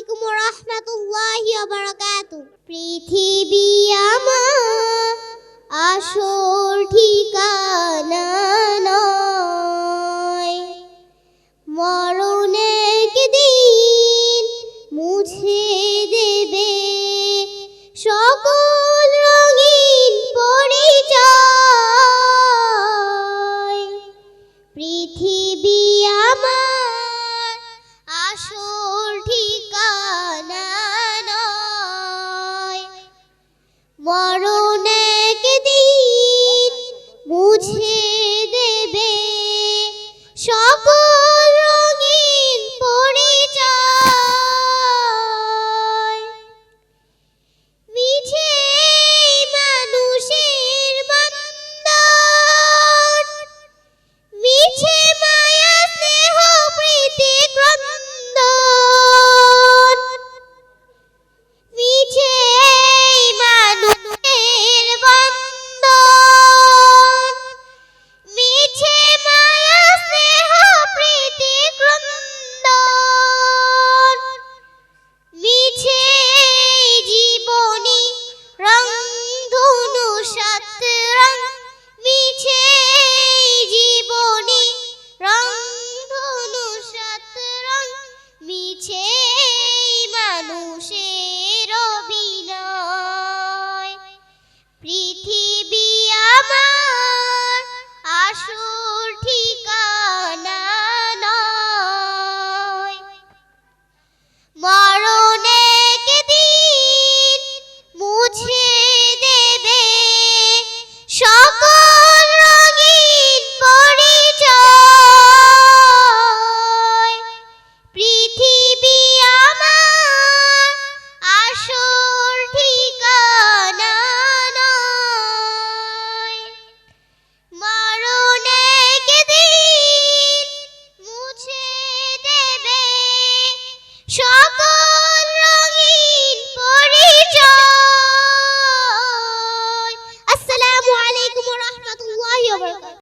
আলাইকুম রহমাতুল্লাহি বারাকাতু পৃথিবী আসল ঠিকানা দিন মুছে পৃথিবী আমার Choco! আসো 小狗